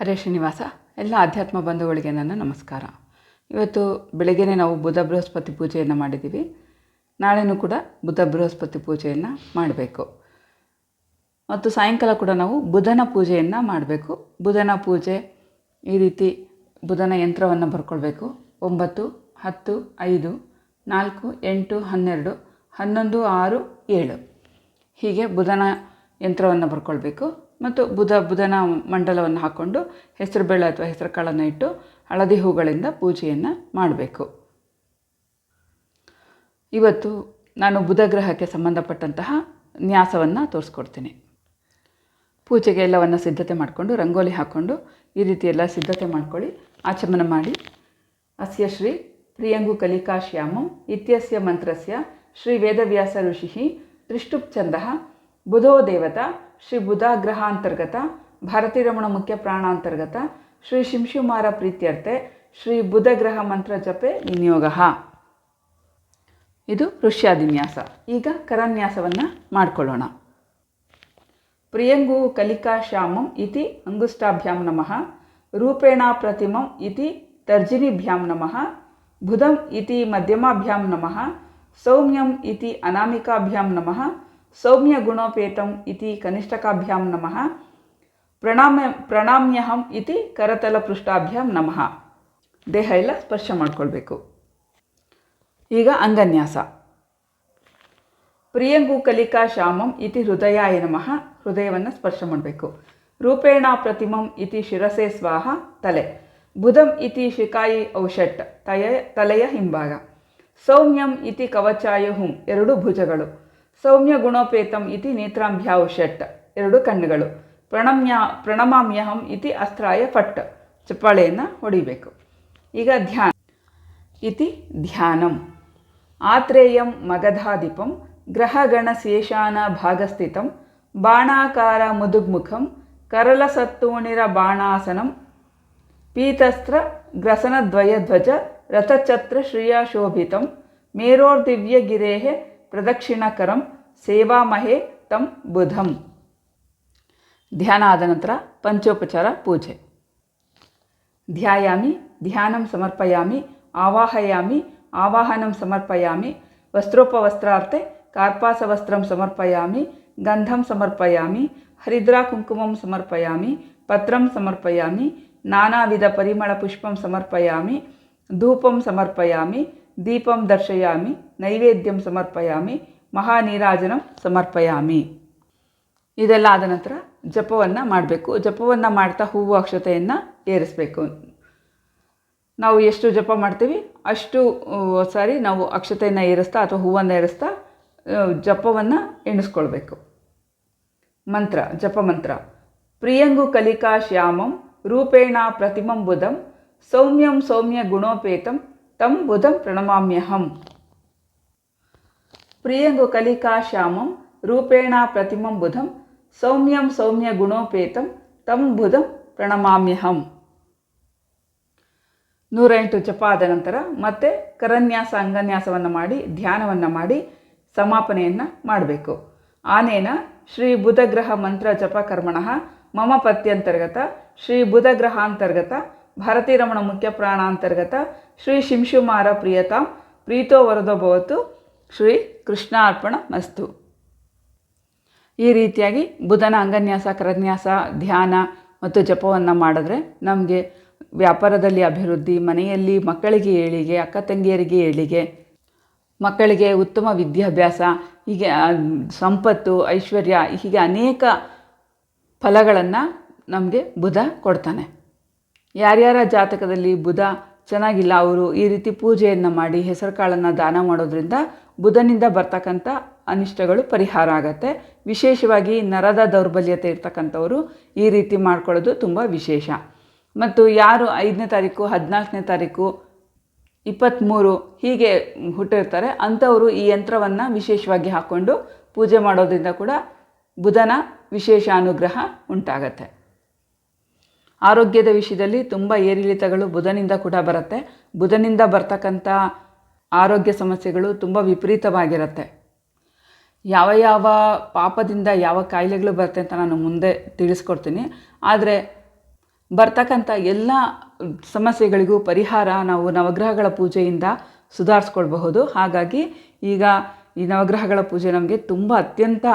ಹರೇ ಶ್ರೀನಿವಾಸ, ಎಲ್ಲ ಆಧ್ಯಾತ್ಮ ಬಂಧುಗಳಿಗೆ ನನ್ನ ನಮಸ್ಕಾರ. ಇವತ್ತು ಬೆಳಗ್ಗೆನೇ ನಾವು ಬುಧ ಬೃಹಸ್ಪತಿ ಪೂಜೆಯನ್ನು ಮಾಡಿದ್ದೀವಿ. ನಾಳೆನೂ ಕೂಡ ಬುಧ ಬೃಹಸ್ಪತಿ ಪೂಜೆಯನ್ನು ಮಾಡಬೇಕು. ಮತ್ತು ಸಾಯಂಕಾಲ ಕೂಡ ನಾವು ಬುಧನ ಪೂಜೆಯನ್ನು ಮಾಡಬೇಕು. ಬುಧನ ಪೂಜೆ ಈ ರೀತಿ ಬುಧನ ಯಂತ್ರವನ್ನು ಬರ್ಕೊಳ್ಬೇಕು. ಒಂಬತ್ತು, ಹತ್ತು, ಐದು, ನಾಲ್ಕು, ಎಂಟು, ಹನ್ನೆರಡು, ಹನ್ನೊಂದು, ಆರು, ಏಳು. ಹೀಗೆ ಬುಧನ ಯಂತ್ರವನ್ನು ಬರ್ಕೊಳ್ಬೇಕು. ಮತ್ತು ಬುಧ ಬುಧನ ಮಂಡಲವನ್ನು ಹಾಕ್ಕೊಂಡು ಹೆಸರುಬೇಳೆ ಅಥವಾ ಹೆಸರು ಕಾಳನ್ನು ಇಟ್ಟು ಹಳದಿ ಹೂಗಳಿಂದ ಪೂಜೆಯನ್ನು ಮಾಡಬೇಕು. ಇವತ್ತು ನಾನು ಬುಧ ಗ್ರಹಕ್ಕೆ ಸಂಬಂಧಪಟ್ಟಂತಹ ನ್ಯಾಸವನ್ನು ತೋರಿಸ್ಕೊಡ್ತೀನಿ. ಪೂಜೆಗೆ ಎಲ್ಲವನ್ನು ಸಿದ್ಧತೆ ಮಾಡಿಕೊಂಡು, ರಂಗೋಲಿ ಹಾಕ್ಕೊಂಡು ಈ ರೀತಿ ಎಲ್ಲ ಸಿದ್ಧತೆ ಮಾಡ್ಕೊಳ್ಳಿ, ಆಚಮನ ಮಾಡಿ. ಅಸ್ಯ ಶ್ರೀ ಪ್ರಿಯಂಗು ಕಲಿಕಾ ಶ್ಯಾಮಂ ಇತ್ಯಸ್ಯ ಮಂತ್ರಸ್ಯ ಶ್ರೀ ವೇದವ್ಯಾಸ ಋಷಿ ತ್ರಿಷ್ಟುಪ್ ಚಂದ ಬುಧೋ ದೇವತಾ ಶ್ರೀ ಬುಧ ಗ್ರಹ ಅಂತರ್ಗತ, ಭಾರತೀ ರಮಣ ಮುಖ್ಯ ಪ್ರಾಣ ಅಂತರ್ಗತ, ಶ್ರೀ ಶಿಂಶುಮಾರ ಪ್ರೀತ್ಯರ್ಥೆ ಶ್ರೀ ಬುಧಗ್ರಹ ಮಂತ್ರ ಜಪೆ ವಿನಿಯೋಗ. ಇದು ಋಷ್ಯಾದಿನ್ಯಾಸ. ಈಗ ಕರನ್ಯಾಸವನ್ನು ಮಾಡಿಕೊಳ್ಳೋಣ. ಪ್ರಿಯಂಗು ಕಲಿಕಾ ಶ್ಯಾಮಂ ಇತಿ ಅಂಗುಷ್ಟಾಭ್ಯಾಂ ನಮಃ, ರೂಪೇಣ ಪ್ರತಿಮಂ ಇತಿ ತರ್ಜಿನಿಭ್ಯಾಂ ನಮಃ, ಬುಧಂ ಇತಿ ಮಧ್ಯಮಾಭ್ಯಾಂ ನಮಃ, ಸೌಮ್ಯಂ ಇತಿ ಅನಾಮಿಕಾಭ್ಯಾಂ ನಮಃ ಸೌಮ್ಯ ಗುಣೋಪೇತಂ ಇತಿ ಕನಿಷ್ಠಕಾಭ್ಯಾಂ ನಮಃ. ಪ್ರಣಾಮ್ಯ ಪ್ರಣಾಮ್ಯಹಂ ಇತಿ ಕರತಲಪೃಷ್ಠಾಭ್ಯಾಂ ನಮಃ. ದೇಹ ಎಲ್ಲ ಸ್ಪರ್ಶ ಮಾಡ್ಕೊಳ್ಬೇಕು. ಈಗ ಅಂಗನ್ಯಾಸ. ಪ್ರಿಯಂಗು ಕಲಿಕಾ ಶ್ಯಾಮಂ ಇತಿ ಹೃದಯಾಯ ನಮಃ. ಹೃದಯವನ್ನು ಸ್ಪರ್ಶ ಮಾಡಬೇಕು. ರೂಪೇಣ ಪ್ರತಿಮಂ ಇತಿ ಶಿರಸೆ ಸ್ವಾಹ ತಲೆ. ಬುಧಂ ಇತಿ ಶಿಕಾಯಿ ಔಷಟ್. ತಯ, ತಲೆಯ ಹಿಂಭಾಗ. ಸೌಮ್ಯಂ ಇತಿ ಕವಚಾಯ ಹುಂ. ಎರಡು ಭುಜಗಳು. ಸೌಮ್ಯ ಗುಣೋಪೇತಂ ಇತಿ ನೇತ್ರಾಂಭ್ಯಾೌಷಟ್ ಎರಡು ಕಣ್ಣುಗಳು. ಪ್ರಣಮ್ಯ, ಪ್ರಣಮಾಮ್ಯಹಂ ಇತಿ ಅಸ್ತ್ರಾಯ ಫಟ್ ಚಪ್ಪಾಳೆಯನ್ನು ಹೊಡಿಬೇಕು. ಈಗ ಧ್ಯಾನ. ಇತಿ ಧ್ಯಾನಂ. ಆತ್ರೇಯಂ ಮಗಧಾಧಿಪಂ ಗ್ರಹಗಣಶೇಷಾನ ಭಾಗಸ್ಥಿತಂ ಬಾಣಾಕಾರ ಮುದುಗ್ಮುಖಂ ಕರಲಸತ್ತೂಣಿರ ಬಾಣಾಸನಂ ಪೀತಸ್ತ್ರ ಗ್ರಸನದ್ವಯಧ್ವಜ ರಥಛತ್ರ ಶ್ರಿಯಾಶೋಭಿತಂ ಮೇರೋರ್ದಿವ್ಯಗಿರೇ ಪ್ರದಕ್ಷಿಣಕರಂ ಸೇವಾಮಹೇ ತಂ ಬುಧಂ ಧ್ಯಾನ ಆದ ನಂತರ ಪಂಚೋಪಚಾರ ಪೂಜೆ ಧ್ಯಾಯಾಮಿ ಧ್ಯಾನಂ ಸಮರ್ಪಯಾಮಿ ಆವಾಹಯಾಮಿ ಆವಾಹನಂ ಸಮರ್ಪಯಾಮಿ ವಸ್ತ್ರೋಪವಸ್ತ್ರಾರ್ಥೆ ಕಾರ್ಪಾಸವಸ್ತ್ರಂ ಸಮರ್ಪಯಾಮಿ ಗಂಧಂ ಸಮರ್ಪಯಾಮಿ ಹರಿದ್ರಾ ಕುಂಕುಮಂ ಸಮರ್ಪಯಾಮಿ ಪತ್ರಂ ಸಮರ್ಪಯಾಮಿ ನಾನಾವಿಧ ಪರಿಮಳ ಪುಷ್ಪಂ ಸಮರ್ಪಯಾಮಿ ಧೂಪಂ ಸಮರ್ಪಯಾಮಿ ದೀಪಂ ದರ್ಶಯಾಮಿ, ನೈವೇದ್ಯಂ ಸಮರ್ಪಯಾಮಿ, ಮಹಾನೀರಾಜನಂ ಸಮರ್ಪಯಾಮಿ. ಇದೆಲ್ಲ ಆದ ನಂತರ ಜಪವನ್ನು ಮಾಡಬೇಕು. ಜಪವನ್ನು ಮಾಡ್ತಾ ಹೂವು ಅಕ್ಷತೆಯನ್ನು ಏರಿಸಬೇಕು. ನಾವು ಎಷ್ಟು ಜಪ ಮಾಡ್ತೀವಿ, ಅಷ್ಟು ಸಾರಿ ನಾವು ಅಕ್ಷತೆಯನ್ನು ಏರಿಸ್ತಾ ಅಥವಾ ಹೂವನ್ನು ಏರಿಸ್ತಾ ಜಪವನ್ನು ಎಣಿಸ್ಕೊಳ್ಬೇಕು. ಮಂತ್ರ, ಜಪ ಮಂತ್ರ. ಪ್ರಿಯಂಗು ಕಲಿಕಾ ಶ್ಯಾಮಂ, ರೂಪೇಣ ಪ್ರತಿಮಂ ಬುಧಂ, ಸೌಮ್ಯಂ ಸೌಮ್ಯ ಗುಣೋಪೇತಂ ತಂ ಬುಧಂ ಪ್ರಣಮಾಮ್ಯಹಂ ಪ್ರಿಯಂಗು ಕಲಿಕಾ ಶ್ಯಾಮಂ ರೂಪೇಣ ಪ್ರತಿಮಂ ಬುಧಂ ಸೌಮ್ಯಂ ಸೌಮ್ಯ ಗುಣೋಪೇತಂ ತಂ ಬುಧಂ ಪ್ರಣಮಾಮ್ಯಹಂ ನೂರ ಎಂಟು ಜಪ ಆದ ನಂತರ ಮತ್ತೆ ಕರನ್ಯಾಸ, ಅಂಗನ್ಯಾಸವನ್ನು ಮಾಡಿ, ಧ್ಯಾನವನ್ನು ಮಾಡಿ ಸಮಾಪನೆಯನ್ನು ಮಾಡಬೇಕು. ಆನೇನ ಶ್ರೀ ಬುಧಗ್ರಹ ಮಂತ್ರ ಜಪ ಕರ್ಮಣ ಮಮ ಪತ್ಯಂತರ್ಗತ ಶ್ರೀ ಬುಧಗ್ರಹಾಂತರ್ಗತ ಭಾರತೀರಮಣ ಮುಖ್ಯ ಪ್ರಾಣ ಅಂತರ್ಗತ ಶ್ರೀ ಶಿಂಶುಮಾರ ಪ್ರಿಯತ, ಪ್ರೀತೋ ವರದೋ ಭವತು ಶ್ರೀ ಕೃಷ್ಣಾರ್ಪಣ ಮಸ್ತು. ಈ ರೀತಿಯಾಗಿ ಬುಧನ, ಅಂಗನ್ಯಾಸ, ಕರನ್ಯಾಸ, ಧ್ಯಾನ ಮತ್ತು ಜಪವನ್ನು ಮಾಡಿದ್ರೆ ನಮಗೆ ವ್ಯಾಪಾರದಲ್ಲಿ ಅಭಿವೃದ್ಧಿ, ಮನೆಯಲ್ಲಿ ಮಕ್ಕಳಿಗೆ ಏಳಿಗೆ, ಅಕ್ಕ ತಂಗಿಯರಿಗೆ ಏಳಿಗೆ, ಮಕ್ಕಳಿಗೆ ಉತ್ತಮ ವಿದ್ಯಾಭ್ಯಾಸ, ಹೀಗೆ ಸಂಪತ್ತು, ಐಶ್ವರ್ಯ, ಹೀಗೆ ಅನೇಕ ಫಲಗಳನ್ನು ನಮಗೆ ಬುಧ ಕೊಡ್ತಾನೆ. ಯಾರ್ಯಾರ ಜಾತಕದಲ್ಲಿ ಬುಧ ಚೆನ್ನಾಗಿಲ್ಲ, ಅವರು ಈ ರೀತಿ ಪೂಜೆಯನ್ನು ಮಾಡಿ ಹೆಸರು ಕಾಳನ್ನು ದಾನ ಮಾಡೋದ್ರಿಂದ ಬುಧನಿಂದ ಬರ್ತಕ್ಕಂಥ ಅನಿಷ್ಟಗಳು ಪರಿಹಾರ ಆಗತ್ತೆ. ವಿಶೇಷವಾಗಿ ನರದ ದೌರ್ಬಲ್ಯತೆ ಇರ್ತಕ್ಕಂಥವರು ಈ ರೀತಿ ಮಾಡ್ಕೊಳ್ಳೋದು ತುಂಬ ವಿಶೇಷ. ಮತ್ತು ಯಾರು ಐದನೇ ತಾರೀಕು, ಹದಿನಾಲ್ಕನೇ ತಾರೀಕು ಇಪ್ಪತ್ತ್ಮೂರು ಹೀಗೆ ಹುಟ್ಟಿರ್ತಾರೆ, ಅಂಥವರು ಈ ಯಂತ್ರವನ್ನು ವಿಶೇಷವಾಗಿ ಹಾಕ್ಕೊಂಡು ಪೂಜೆ ಮಾಡೋದ್ರಿಂದ ಕೂಡ ಬುಧನ ವಿಶೇಷ ಅನುಗ್ರಹ ಉಂಟಾಗತ್ತೆ. ಆರೋಗ್ಯದ ವಿಷಯದಲ್ಲಿ ತುಂಬ ಏರಿಳಿತಗಳು ಬುಧನಿಂದ ಕೂಡ ಬರುತ್ತೆ. ಬುಧನಿಂದ ಬರ್ತಕ್ಕಂಥ ಆರೋಗ್ಯ ಸಮಸ್ಯೆಗಳು ತುಂಬ ವಿಪರೀತವಾಗಿರುತ್ತೆ. ಯಾವ ಯಾವ ಪಾಪದಿಂದ ಯಾವ ಕಾಯಿಲೆಗಳು ಬರುತ್ತೆ ಅಂತ ನಾನು ಮುಂದೆ ತಿಳಿಸ್ಕೊಡ್ತೀನಿ. ಆದರೆ ಬರ್ತಕ್ಕಂಥ ಎಲ್ಲ ಸಮಸ್ಯೆಗಳಿಗೂ ಪರಿಹಾರ ನಾವು ನವಗ್ರಹಗಳ ಪೂಜೆಯಿಂದ ಸುಧಾರಿಸ್ಕೊಳ್ಬಹುದು. ಹಾಗಾಗಿ ಈಗ ಈ ನವಗ್ರಹಗಳ ಪೂಜೆ ನಮಗೆ ತುಂಬ ಅತ್ಯಂತ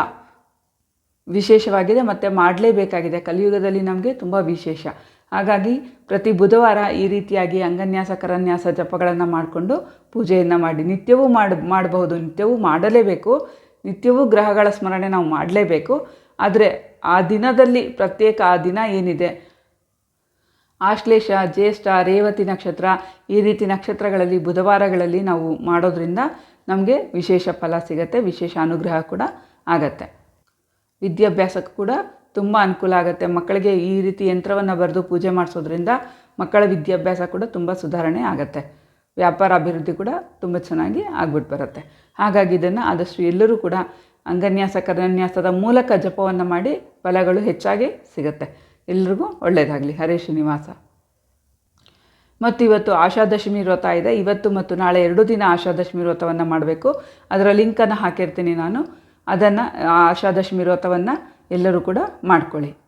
ವಿಶೇಷವಾಗಿದೆ, ಮತ್ತು ಮಾಡಲೇಬೇಕಾಗಿದೆ. ಕಲಿಯುಗದಲ್ಲಿ ನಮಗೆ ತುಂಬ ವಿಶೇಷ. ಹಾಗಾಗಿ ಪ್ರತಿ ಬುಧವಾರ ಈ ರೀತಿಯಾಗಿ ಅಂಗನ್ಯಾಸ, ಕರನ್ಯಾಸ ಜಪಗಳನ್ನು ಮಾಡಿಕೊಂಡು ಪೂಜೆಯನ್ನು ಮಾಡಿ, ನಿತ್ಯವೂ ಮಾಡಿ, ಮಾಡಬಹುದು, ನಿತ್ಯವೂ ಮಾಡಲೇಬೇಕು. ನಿತ್ಯವೂ ಗ್ರಹಗಳ ಸ್ಮರಣೆ ನಾವು ಮಾಡಲೇಬೇಕು. ಆದರೆ ಆ ದಿನದಲ್ಲಿ ಪ್ರತ್ಯೇಕ ಆ ದಿನ ಏನಿದೆ? ಆಶ್ಲೇಷ, ಜ್ಯೇಷ್ಠ, ರೇವತಿ ನಕ್ಷತ್ರ ಈ ರೀತಿ ನಕ್ಷತ್ರಗಳಲ್ಲಿ, ಬುಧವಾರಗಳಲ್ಲಿ ನಾವು ಮಾಡೋದ್ರಿಂದ ನಮಗೆ ವಿಶೇಷ ಫಲ ಸಿಗತ್ತೆ, ವಿಶೇಷ ಅನುಗ್ರಹ ಕೂಡ ಆಗತ್ತೆ. ವಿದ್ಯಾಭ್ಯಾಸಕ್ಕೂ ಕೂಡ ತುಂಬ ಅನುಕೂಲ ಆಗುತ್ತೆ. ಮಕ್ಕಳಿಗೆ ಈ ರೀತಿ ಯಂತ್ರವನ್ನು ಬರೆದು ಪೂಜೆ ಮಾಡಿಸೋದ್ರಿಂದ ಮಕ್ಕಳ ವಿದ್ಯಾಭ್ಯಾಸ ಕೂಡ ತುಂಬ ಸುಧಾರಣೆ ಆಗುತ್ತೆ. ವ್ಯಾಪಾರ ಅಭಿವೃದ್ಧಿ ಕೂಡ ತುಂಬ ಚೆನ್ನಾಗಿ ಆಗ್ಬಿಟ್ಟು ಬರುತ್ತೆ. ಹಾಗಾಗಿ ಇದನ್ನು ಆದಷ್ಟು ಎಲ್ಲರೂ ಕೂಡ ಅಂಗನ್ಯಾಸ, ಕರನ್ಯಾಸದ ಮೂಲಕ ಜಪವನ್ನು ಮಾಡಿ ಫಲಗಳು ಹೆಚ್ಚಾಗಿ ಸಿಗುತ್ತೆ. ಎಲ್ರಿಗೂ ಒಳ್ಳೆಯದಾಗಲಿ ಹರೇ ಶ್ರೀನಿವಾಸ. ಮತ್ತು ಇವತ್ತು ಆಶಾದಶಮಿ ವ್ರತ ಇದೆ. ಇವತ್ತು ಮತ್ತು ನಾಳೆ ಎರಡು ದಿನ ಆಶಾದಶಮಿ ವ್ರತವನ್ನು ಮಾಡಬೇಕು. ಅದರ ಲಿಂಕನ್ನು ಹಾಕಿರ್ತೀನಿ ನಾನು. ಅದನ್ನು ಆಷಾದಶಮಿ ವ್ರತವನ್ನು ಎಲ್ಲರೂ ಕೂಡ ಮಾಡ್ಕೊಳ್ಳಿ.